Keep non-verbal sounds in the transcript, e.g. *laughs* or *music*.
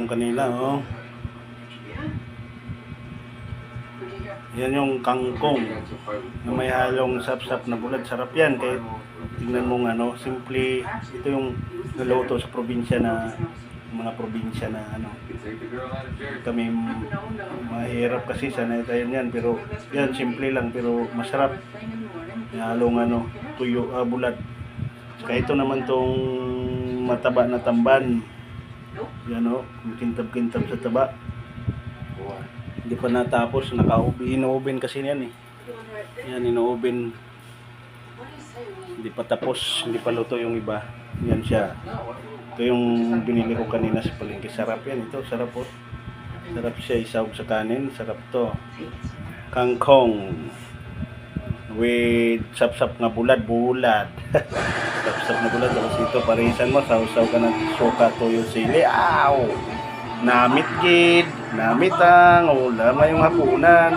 ulam kanila, oh. Yan yung kangkong na may halong sap-sap na bulad. Sarap yan. Kahit tingnan mo nga, no, simple. Ito yung naluto sa probinsya na mga probinsya na ano. Kami mahirap kasi sanay tayo yan. Pero yan, simple lang. Pero masarap. Halong ano, tuyo, ah, bulad. Saka ito naman tong mataba na tamban. Yan o, kintab-kintab sa taba. Hindi pa natapos, naka-oven, ino-oven kasi yan eh. Yan, ino-oven. Hindi pa tapos, hindi pa luto yung iba. Yan siya. Ito yung binili ko kanina sa palengke. Sarap yan ito, sarap po. Sarap siya, isawag sa kanin. Sarap to. Kangkong. With sap-sap nga bulad, bulad. *laughs* sap-sap na bulad. Tapos ito, parisan mo, sausaw ka ng suka, toyo, sili. Aw! Namit gid, namit ang ulam ngayong hapunan.